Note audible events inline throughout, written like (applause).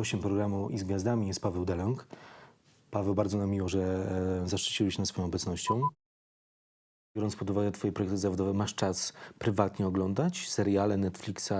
Gościem programu i z gwiazdami jest Paweł Deląg. Paweł, bardzo nam miło, że e, zaszczyciłeś nas swoją obecnością. Biorąc pod uwagę Twoje projekty zawodowe, masz czas prywatnie oglądać seriale Netflixa,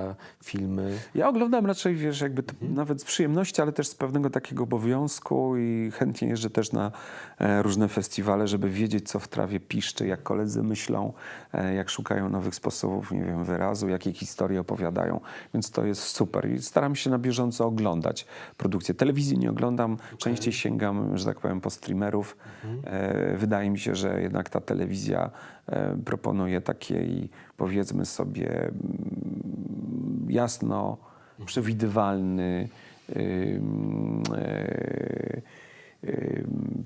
filmy? Ja oglądam raczej, wiesz, jakby to, nawet z przyjemności, ale też z pewnego takiego obowiązku i chętnie jeżdżę też na e, różne festiwale, żeby wiedzieć, co w trawie piszczy, jak koledzy myślą, e, jak szukają nowych sposobów, nie wiem, wyrazu, jakie historie opowiadają. Więc to jest super i staram się na bieżąco oglądać produkcje. Telewizji nie oglądam, częściej sięgam, że tak powiem, po streamerów. E, wydaje mi się, że jednak ta telewizja proponuje takiej, powiedzmy sobie, mm, jasno przewidywalny e,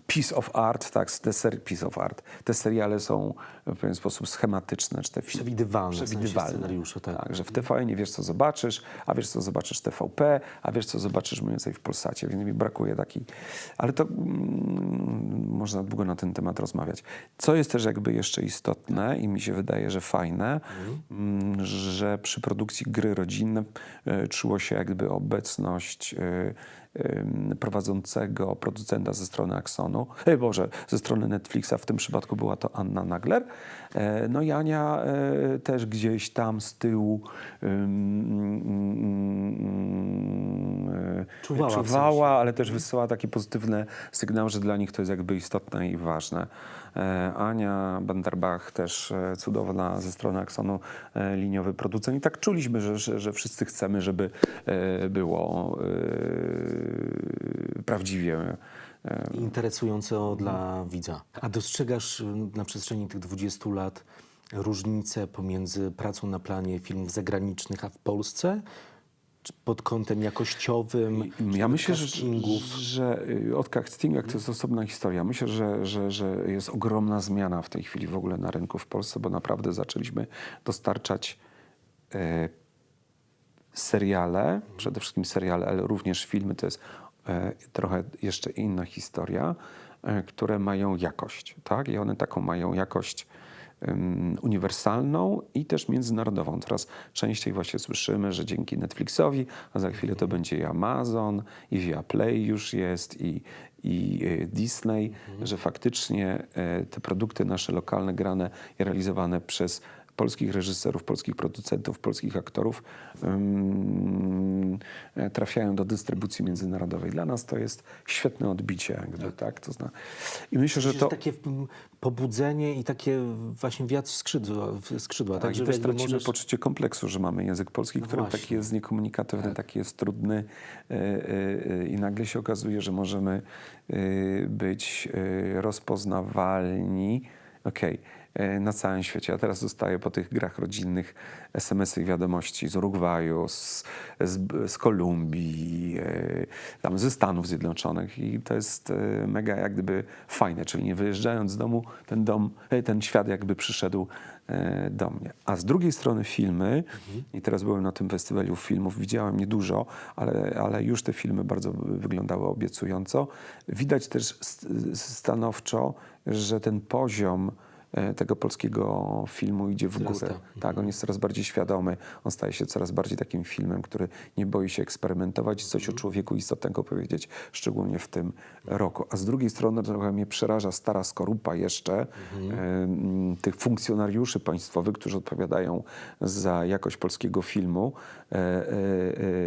piece of art, tak, te piece of art. Te seriale są w pewien sposób schematyczne, czy te filmy. Przewidywalne, w sensie Przewidywalne. scenariusze, tak. tak. że w TVN nie wiesz, co zobaczysz, a wiesz, co zobaczysz w TVP, a wiesz, co zobaczysz mniej więcej w Polsacie, więc mi brakuje takiej... Ale to mm, można długo na ten temat rozmawiać. Co jest też jakby jeszcze istotne i mi się wydaje, że fajne, mm, że przy produkcji gry rodzinne e, czuło się jakby obecność em, prowadzącego producenta ze strony Axonu, Boże, ze strony Netflixa, w tym przypadku była to Anna Nagler. E, No i Ania e, też gdzieś tam z tyłu em, e, Czuwała w czuwała ale też wysyłała taki pozytywny sygnał, że dla nich to jest jakby istotne i ważne. Ania Benderbach też cudowna ze strony Axonu e, liniowy producent i tak czuliśmy, że, że, że wszyscy chcemy, żeby było prawdziwie e, Interesująco dla widza. A dostrzegasz na przestrzeni tych 20 lat różnicę pomiędzy pracą na planie filmów zagranicznych, a w Polsce? Czy pod kątem jakościowym? Ja myślę, że, castingów? że y, od castingach to jest osobna historia. Myślę, że, że, że jest ogromna zmiana w tej chwili w ogóle na rynku w Polsce, bo naprawdę zaczęliśmy dostarczać e, seriale, przede wszystkim seriale, ale również filmy. To jest trochę jeszcze inna historia, e, które mają jakość, tak? I one taką mają jakość uniwersalną i też międzynarodową. Teraz częściej właśnie słyszymy, że dzięki Netflixowi, a za chwilę to będzie i Amazon, i Viaplay już jest, i, i e, Disney, że faktycznie e, te produkty nasze lokalne, grane i realizowane przez polskich reżyserów, polskich producentów, polskich aktorów trafiają do dystrybucji międzynarodowej. Dla nas to jest świetne odbicie, jakby, tak. To zna. I myślę, że to... takie pobudzenie i takie właśnie wiatr w skrzydła, skrzydła Tak, tak, i też tracimy możesz... poczucie kompleksu, że mamy język polski, No który taki jest niekomunikatywny, taki jest trudny e, e, e, i nagle się okazuje, że możemy być rozpoznawalni. Okej. e, Na całym świecie. A teraz dostaję po tych grach rodzinnych SMS-y i wiadomości z Urugwaju, z, z, z Kolumbii, e, tam ze Stanów Zjednoczonych i to jest e, mega jak gdyby fajne, czyli nie wyjeżdżając z domu, ten dom, e, ten świat jakby przyszedł e, do mnie. A z drugiej strony filmy, i teraz byłem na tym festiwalu filmów, widziałem niedużo, ale, ale już te filmy bardzo wyglądały obiecująco. Widać też st- stanowczo, że ten poziom e, tego polskiego filmu idzie w górę. Tak, on jest coraz bardziej świadomy, on staje się coraz bardziej takim filmem, który nie boi się eksperymentować i coś o człowieku istotnego powiedzieć, szczególnie w tym roku. A z drugiej strony trochę mnie przeraża stara skorupa jeszcze em, tych funkcjonariuszy państwowych, którzy odpowiadają za jakość polskiego filmu. E, e,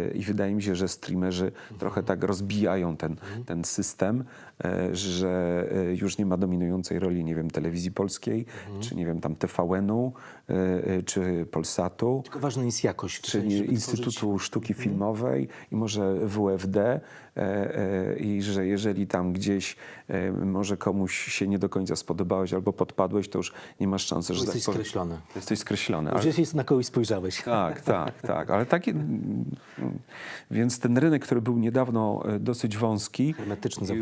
e, i wydaje mi się, że streamerzy trochę tak rozbijają ten, ten system, e, że e, już nie ma dominującej roli, nie wiem, telewizji polskiej, czy nie wiem, tam TVN-u, e, e, czy Polsatu, Tylko ważna jest jakość. w sensie, czyli żeby Instytutu Sztuki Filmowej i może WFD i że jeżeli tam gdzieś e, może komuś się nie do końca spodobałeś albo podpadłeś, to już nie masz szansy, że Jesteś tak powiem- skreślony. Jesteś skreślony. Już Ale, jest na kogoś spojrzałeś. tak, (laughs) tak, tak. Ale taki, mm, więc ten rynek, który był niedawno e, dosyć wąski,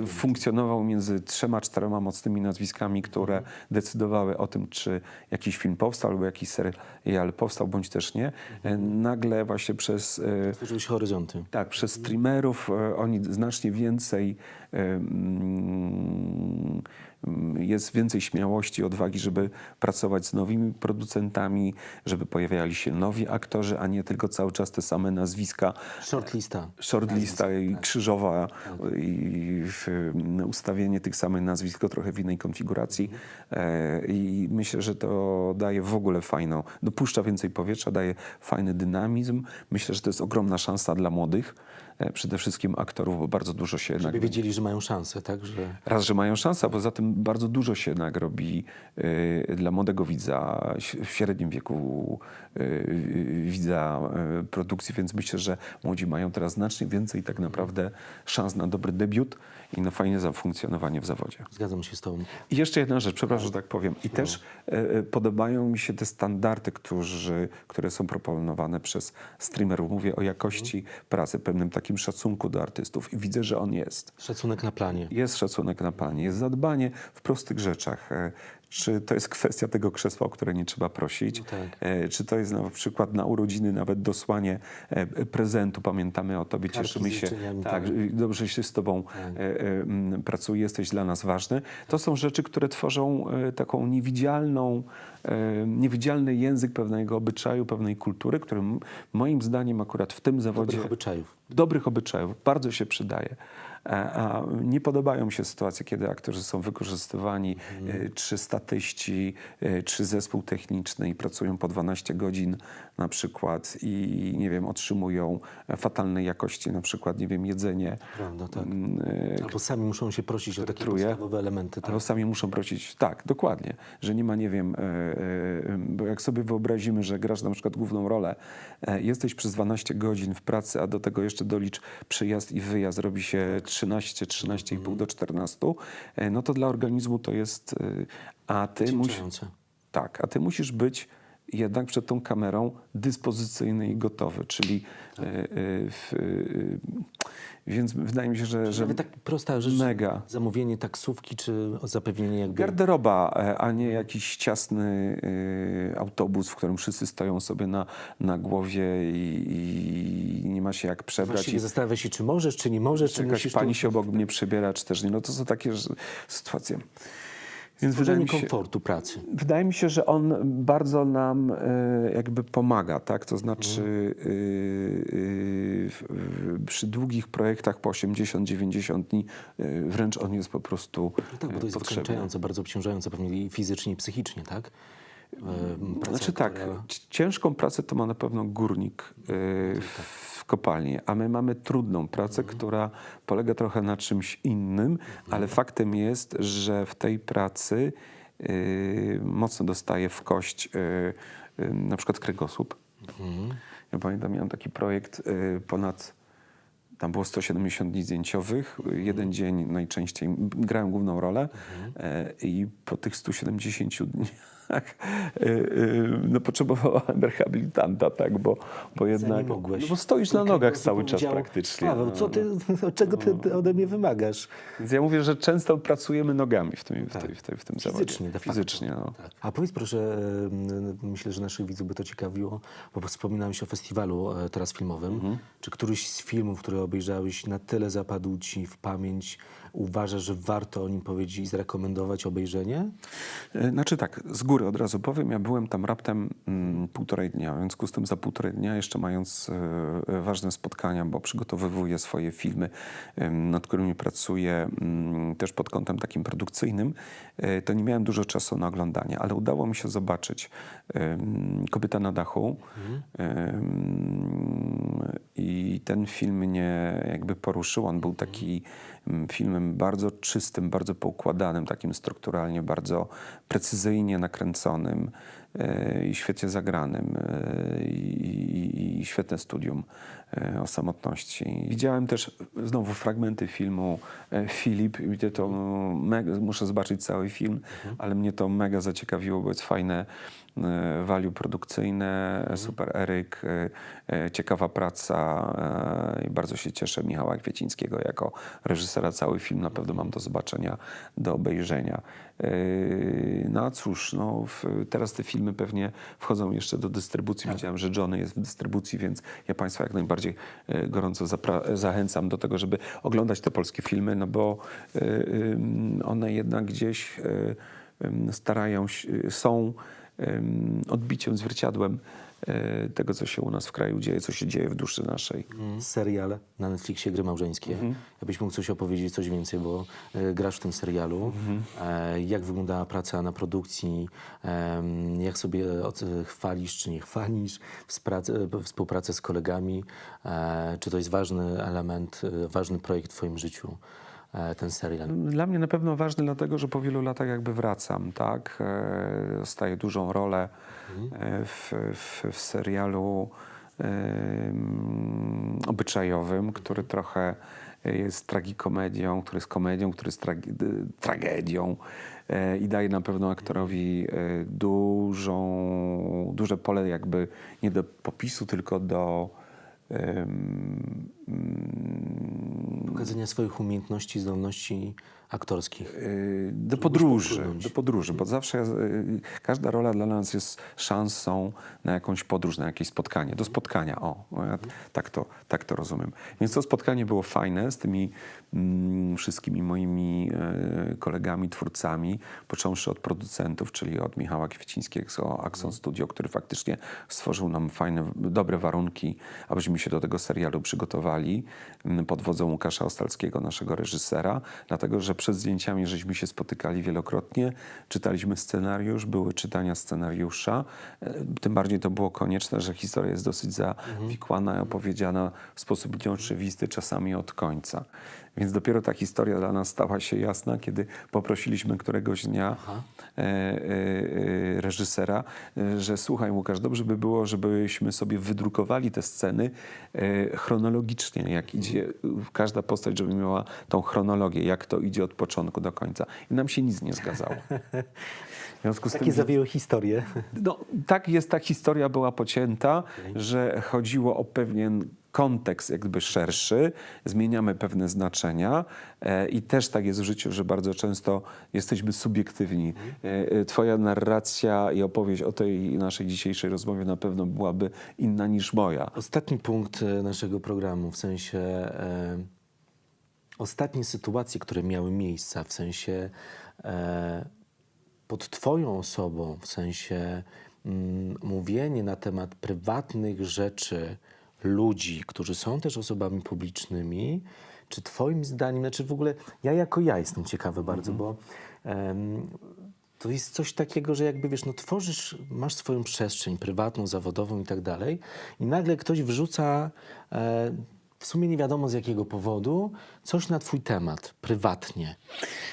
e, funkcjonował między trzema, czterema mocnymi nazwiskami, które decydowały o tym, czy jakiś film powstał, albo jakiś serial powstał, bądź też nie. E, Nagle właśnie przez e, Tworzyły się horyzonty. tak, przez streamerów e, oni znacznie więcej jest więcej śmiałości, odwagi, żeby pracować z nowymi producentami, żeby pojawiali się nowi aktorzy, a nie tylko cały czas te same nazwiska Shortlista. shortlista i Tak. krzyżowa i w, m, ustawienie tych samych nazwisk trochę w innej konfiguracji e, i myślę, że to daje w ogóle fajną, dopuszcza więcej powietrza, daje fajny dynamizm. Myślę, że to jest ogromna szansa dla młodych, przede wszystkim aktorów, bo bardzo dużo się jednak Żeby wiedzieli, że mają szansę, tak? Że... Raz, że mają szansę, a poza tym bardzo dużo się jednak robi y, dla młodego widza, w średnim wieku y, widza y, produkcji, więc myślę, że młodzi mają teraz znacznie więcej tak naprawdę szans na dobry debiut i na fajne zafunkcjonowanie w zawodzie. Zgadzam się z tobą. I jeszcze jedna rzecz, przepraszam, że tak powiem. I też e, e, podobają mi się te standardy, którzy, które są proponowane przez streamerów. Mówię o jakości pracy, pewnym takim szacunku do artystów. I widzę, że on jest. Szacunek na planie. Jest szacunek na planie, jest zadbanie w prostych rzeczach. Czy to jest kwestia tego krzesła, o które nie trzeba prosić? No tak. E, Czy to jest na przykład na urodziny nawet dosłanie e, prezentu, pamiętamy o tobie, Kartki cieszymy się. Tak, tak. dobrze się z tobą Tak. e, pracuje, jesteś dla nas ważny. To są rzeczy, które tworzą taką niewidzialną, niewidzialny język pewnego obyczaju, pewnej kultury, który moim zdaniem akurat w tym zawodzie Dobrych obyczajów. dobrych obyczajów bardzo się przydaje. A, a nie podobają mi się sytuacje, kiedy aktorzy są wykorzystywani, e, czy statyści, e, czy zespół techniczny i pracują po 12 godzin na przykład i nie wiem, otrzymują e, fatalnej jakości na przykład, nie wiem, jedzenie. Prawda, tak. Mm, e, Albo sami muszą się prosić o takie truje. podstawowe elementy. Tak? Albo sami muszą prosić, tak, dokładnie, że nie ma, nie wiem, e, e, bo jak sobie wyobrazimy, że grasz na przykład główną rolę, e, jesteś przez 12 godzin w pracy, a do tego jeszcze dolicz przyjazd i wyjazd, robi się 13, 13,5 do 14, e, no to dla organizmu to jest, e, a ty musisz, tak, a ty musisz być jednak przed tą kamerą dyspozycyjny i gotowy, czyli e, e, w, e, więc wydaje mi się, że, że Nawet tak prosta rzecz, mega. zamówienie taksówki, czy zapewnienie jakby... Garderoba, a nie jakiś ciasny y, autobus, w którym wszyscy stoją sobie na, na głowie i, i ma się jak przebrać. Właściwie I zastanawia się, czy możesz, czy nie możesz, czy jakaś musisz... pani tu... się obok mnie przebiera, czy też nie. No to są takie sytuacje. Więc wydaje mi, się, komfortu pracy. wydaje mi się, że on bardzo nam e, jakby pomaga, tak? To znaczy y, y, w- przy długich projektach po 80-90 dni y, wręcz on jest po prostu No tak, bo e, to jest potrzebny. wykańczające, bardzo obciążające pewnie i fizycznie, i psychicznie, tak? E, Praca Znaczy tak, aktora. c- ciężką pracę to ma na pewno górnik yy, w kopalni, a my mamy trudną pracę, która polega trochę na czymś innym, ale faktem jest, że w tej pracy yy, mocno dostaje w kość yy, na przykład kręgosłup. Ja pamiętam, miałem taki projekt ponad tam było 170 dni zdjęciowych, jeden dzień najczęściej grałem główną rolę e, i po tych 170 dniach e, e, no, potrzebowałem (laughs) rehabilitanta, tak, bo, bo jednak... nie mogłeś. No, bo stoisz na nogach cały czas praktycznie. Paweł, no, co ty, (laughs) czego ty, ty ode mnie wymagasz? Więc ja mówię, że często pracujemy nogami w tym, w Tak. tej, w tej, w tym Fizycznie, zawodzie. de facto. Fizycznie, no. Tak. A powiedz proszę, myślę, że naszych widzów by to ciekawiło, bo wspominałeś o festiwalu e, teraz filmowym. Mhm. Czy któryś z filmów, które obejrzałeś, na tyle zapadł ci w pamięć, uważasz, że warto o nim powiedzieć i zrekomendować obejrzenie? E, Znaczy tak, z góry od razu powiem, ja byłem tam raptem mm, półtorej dnia, w związku z tym za półtorej dnia, jeszcze mając e, e, ważne spotkania, bo przygotowywuję swoje filmy, nad którymi pracuję mm, też pod kątem takim produkcyjnym, to nie miałem dużo czasu na oglądanie, ale udało mi się zobaczyć Kobieta na dachu em, i ten film mnie jakby poruszył, on był taki mm, filmem bardzo czystym, bardzo poukładanym, takim strukturalnie bardzo precyzyjnie nakręconym i świetnie zagranym e, i, świetne studium e, o samotności. Widziałem też znowu fragmenty filmu e, Filip mnie to mega, muszę zobaczyć cały film, ale mnie to mega zaciekawiło, bo jest fajne value produkcyjne, super Eryk, ciekawa praca i bardzo się cieszę Michała Kwiecińskiego jako reżysera. Cały film na pewno mam do zobaczenia, do obejrzenia. No a cóż, no, teraz te filmy pewnie wchodzą jeszcze do dystrybucji. Widziałem, że Johnny jest w dystrybucji, więc ja Państwa jak najbardziej e, gorąco zachęcam do tego, żeby oglądać te polskie filmy, no bo e, one jednak gdzieś e, starają się, są odbiciem, zwierciadłem tego, co się u nas w kraju dzieje, co się dzieje w duszy naszej. Serial na Netflixie Gry Małżeńskie. Mhm. Jakbyś mógł coś opowiedzieć, coś więcej, bo e, grasz w tym serialu. Mhm. E, jak wyglądała praca na produkcji? Jak sobie od, chwalisz, czy nie chwalisz? E, współpracę z kolegami? E, czy to jest ważny element, e, ważny projekt w twoim życiu? E, ten serial. Dla mnie na pewno ważny, dlatego że po wielu latach jakby wracam, tak? E, Dostaję dużą rolę e, w, w, w serialu obyczajowym, który trochę jest tragikomedią, który jest komedią, który jest tragi- tragedią e, i daje na pewno aktorowi e, dużą, duże pole jakby nie do popisu, tylko do Pokazania swoich umiejętności, zdolności aktorskich. Y, do podróży, do podróży, bo zawsze y, każda rola dla nas jest szansą na jakąś podróż, na jakieś spotkanie, do spotkania, o, ja tak, to, tak to rozumiem. Więc to spotkanie było fajne z tymi mm, wszystkimi moimi e, kolegami, twórcami, począwszy od producentów, czyli od Michała Kwiecińskiego z Axon Studio, który faktycznie stworzył nam fajne, dobre warunki, abyśmy się do tego serialu przygotowali mm, pod wodzą Łukasza Ostalskiego, naszego reżysera, dlatego, że przed zdjęciami żeśmy się spotykali wielokrotnie, czytaliśmy scenariusz, były czytania scenariusza, e, tym bardziej to było konieczne, że historia jest dosyć zawikłana i opowiedziana w sposób nieoczywisty, czasami od końca. Więc dopiero ta historia dla nas stała się jasna, kiedy poprosiliśmy któregoś dnia e, e, e, reżysera, e, że słuchaj Łukasz, dobrze by było, żebyśmy sobie wydrukowali te sceny e, chronologicznie, jak idzie każda postać, żeby miała tą chronologię, jak to idzie od początku do końca. I nam się nic nie zgadzało. (laughs) W związku z Takie tym, historie. no, tak jest, ta historia była pocięta, że chodziło o pewien kontekst jakby szerszy, zmieniamy pewne znaczenia e, i też tak jest w życiu, że bardzo często jesteśmy subiektywni. E, e, twoja narracja i opowieść o tej naszej dzisiejszej rozmowie na pewno byłaby inna niż moja. Ostatni punkt e, naszego programu, w sensie e, ostatnie sytuacje, które miały miejsce, w sensie e, pod Twoją osobą, w sensie mm, mówienie na temat prywatnych rzeczy ludzi, którzy są też osobami publicznymi, czy Twoim zdaniem, znaczy w ogóle ja jako ja jestem ciekawy bardzo, bo em, to jest coś takiego, że jakby wiesz, no tworzysz, masz swoją przestrzeń prywatną, zawodową i tak dalej, i nagle ktoś wrzuca e, w sumie nie wiadomo z jakiego powodu coś na twój temat, prywatnie.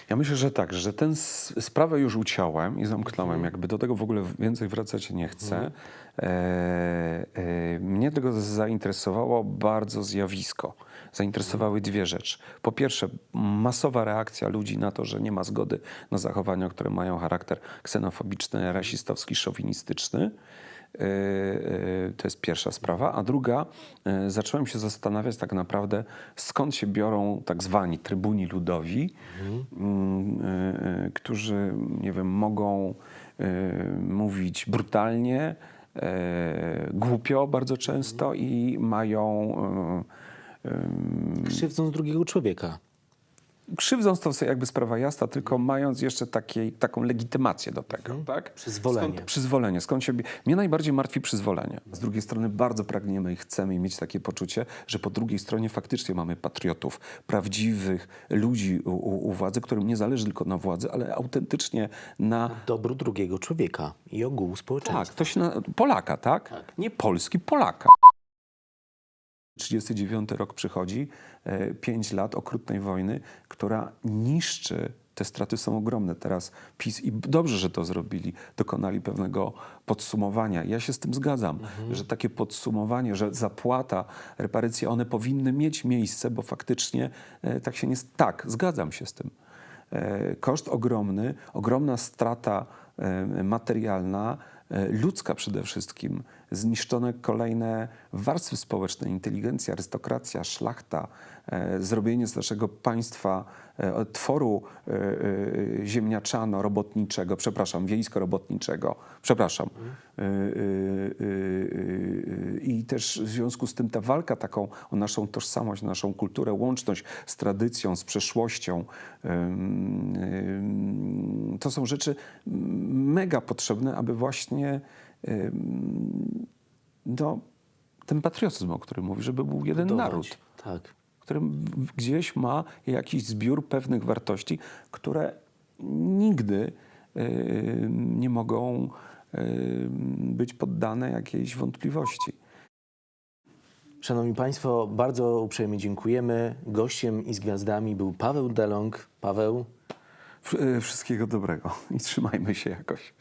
Ja myślę, że tak, że tę sprawę już uciąłem i zamknąłem. Jakby do tego w ogóle więcej wracać nie chcę. E, e, mnie tego zainteresowało bardzo zjawisko. Zainteresowały dwie rzeczy. Po pierwsze, masowa reakcja ludzi na to, że nie ma zgody na zachowania, które mają charakter ksenofobiczny, rasistowski, szowinistyczny. E, e, To jest pierwsza sprawa. A druga, e, zacząłem się zastanawiać tak naprawdę, skąd się biorą tak zwani trybuni ludowi, mm, e, e, którzy, nie wiem, mogą mówić brutalnie, głupio bardzo często i mają Krzywdząc drugiego człowieka. Krzywdząc to sobie jakby sprawa jasna, tylko mając jeszcze takiej, taką legitymację do tego, tak? Przyzwolenie. Skąd, przyzwolenie. Skąd się... Mnie najbardziej martwi przyzwolenie. Z drugiej strony bardzo pragniemy i chcemy mieć takie poczucie, że po drugiej stronie faktycznie mamy patriotów, prawdziwych ludzi u, u, u władzy, którym nie zależy tylko na władzy, ale autentycznie na... Dobru drugiego człowieka i ogółu Tak, społeczeństwa. ktoś na... Polaka, tak? Nie Polski, Polaka. 39 rok przychodzi, 5 lat okrutnej wojny, która niszczy. Te straty są ogromne. Teraz PiS i dobrze, że to zrobili, dokonali pewnego podsumowania. Ja się z tym zgadzam, że takie podsumowanie, że zapłata, reparacje, one powinny mieć miejsce, bo faktycznie e, tak się nie. Tak, zgadzam się z tym. E, Koszt ogromny, ogromna strata e, materialna, e, ludzka przede wszystkim, zniszczone kolejne warstwy społeczne, inteligencja, arystokracja, szlachta, e, zrobienie z naszego państwa e, tworu e, ziemniaczano-robotniczego, przepraszam, wiejsko-robotniczego, przepraszam. I też w związku z tym ta walka taką o naszą tożsamość, naszą kulturę, łączność z tradycją, z przeszłością, to są rzeczy mega potrzebne, aby właśnie no, ten patriotyzm, o którym mówi, żeby był jeden Budować. naród Tak. który gdzieś ma jakiś zbiór pewnych wartości, które nigdy nie mogą być poddane jakiejś wątpliwości. Szanowni Państwo, bardzo uprzejmie dziękujemy. Gościem i z gwiazdami był Paweł Delong. Paweł, y, Wszystkiego dobrego i trzymajmy się jakoś.